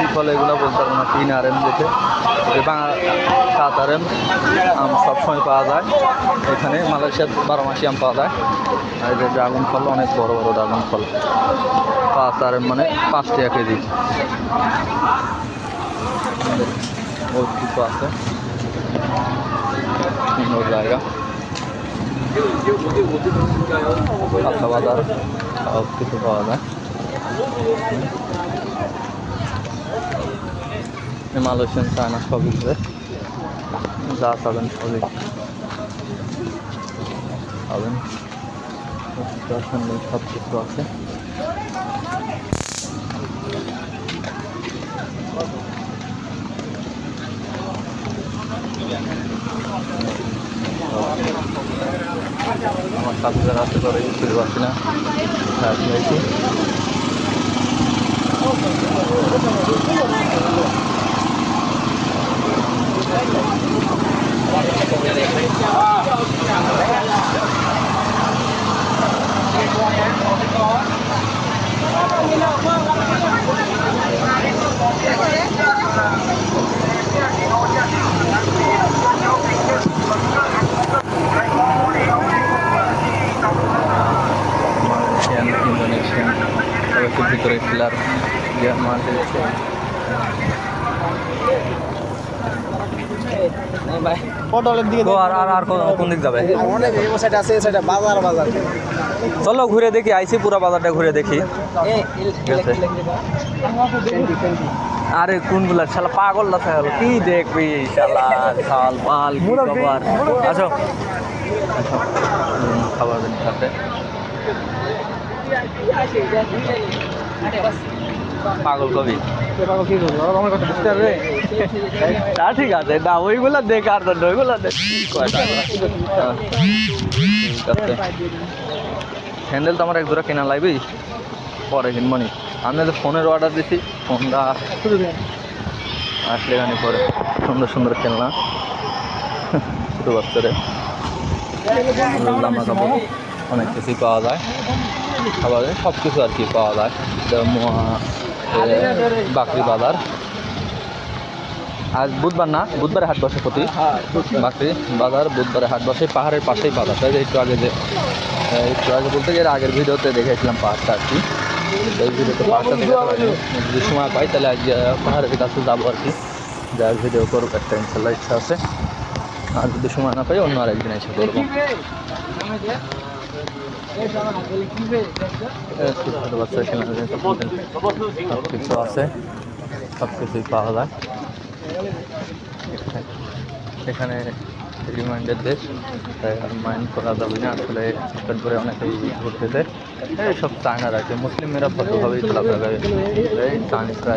কী ফল এগুলো বলতে পারব না, তিন আর এম দেখে যে বাংলা সাত আর এম আম সবসময় পাওয়া যায়। এখানে মালয়েশিয়ার বারো মাসি আম পাওয়া যায়। আর যে ড্রাগন ফল, অনেক বড় বড় ড্রাগন ফল। পাঁচ আর এম মানে পাঁচ টাকা কেজি। কিছু আছে। সুন্দর জায়গা। কাঁচা বাজার সব কিছু পাওয়া যায়। মালয়েশিয়ান চায়না সবই আছে যা চাবেন সবই পাবেন সব কিছু আছে আমার সাথে যারা আছে তারা বুঝতে পারছি না আসছি Malaysian Indonesia, Republik Rakyat Jerman, Indonesia. পটলের দিকে তো আর আর আর কোন- দিক যাবে অনেক এই সাইড আছে এই সাইডে বাজার বাজার চলো ঘুরে দেখি আইসি পুরো বাজারটা ঘুরে দেখি আরে কোনগুলা শালা পাগল না থাকল কি দেখবি শালা শাল পাল খবর। হুম, খাবার দিন সাথে পাগল কবি। তা ঠিক আছে না ওইগুলো দেখ টাকা? হ্যাঁ, ঠিক হ্যান্ডেল তো আমার এক জোড়া কেনা লাগবেই পরে কিনবনি আমি তো ফোনের অর্ডার দিছি ফোনটা আসলে এখানে পরে সুন্দর সুন্দর খেলনা। ছোটো বাচ্চারে জামা কাপড়। অনেক কিছুই পাওয়া যায়। আবার সব কিছু আর কি পাওয়া যায়। এ, বাকরি বাজার। আজ বুধবার না, বুধবারে হাট বসে প্রতি। বাকরি বাজার বুধবারে হাট বসে, পাহাড়ের পাশেই বাজার। তাই একটু আগে যে একটু আগে বলতে গেলে আগের ভিডিওতে দেখেছিলাম পাহাড়টা আর কি। এই ভিডিওতে পাহাড়টা যদি সময় পাই, তাহলে আজ পাহাড়ের কাছে যাব আর কি। যার ভিডিও করব একটা ইনশাল্লাহ ইচ্ছা আছে। আর যদি সময় না পাই, অন্য আরেকদিন এসে করব। সব আছে সব পাওয়া যায়। এখানে রিমাইন্ডার দেশ তাই মাইন্ড করা যাবে না। আসলে হঠাৎ করে অনেকেই এইসব চায়নারা কি। মুসলিমেরা ভদ্রভাবেই চলাফেরা করে, এই চাইনিজরা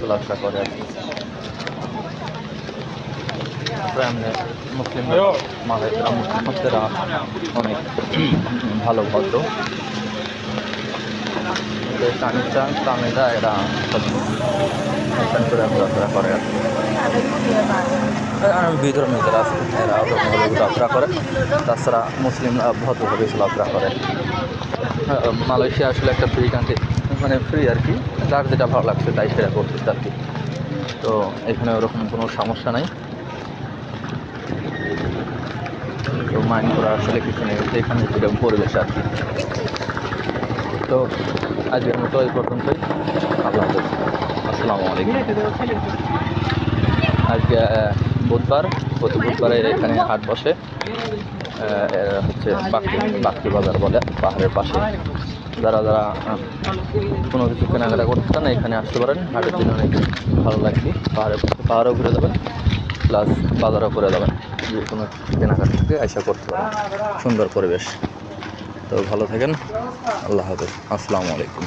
চলাফেরা করে আর কি। প্রায় আমরা মুসলিম মালাইরা মুসলিমরা অনেক ভালো ভদ্র করে করে আর আছে করে তাছাড়া মুসলিমরা ভদ্রভাবে চলাফেরা করে। মালয়েশিয়া আসলে একটা ফ্রি কান্ট্রি মানে ফ্রি আর কি। যার যেটা ভালো লাগছে তাই সেটা করতেছে আর কি। তো এখানে ওরকম কোনো সমস্যা নাই। তো মাইন্ড করা আসলে কিছু নেই, এখানে যেরকম পরিবেশ আর কি। তো আজকের মতো এই পর্যন্তই। আল্লাহ আসসালামু আলাইকুম। আজকে বুধবার, প্রতি বুধবারে এখানে হাট বসে। হচ্ছে বাকি বাকি বাজার বলে, পাহাড়ের পাশে। যারা যারা কোনো কিছু কেনাকাটা করতে চান, এখানে আসতে পারেন। হাটের দিন অনেক ভালো লাগবে। পাহাড়ের পাহাড়ও ঘুরে যাবেন। প্লাস বাজারও করে দেবেন। যে কোনো কেনাকাটা থেকে আশা করতে পারেন। সুন্দর পরিবেশ। তো ভালো থাকেন। আল্লাহ হাফেজ। আসসালামু আলাইকুম।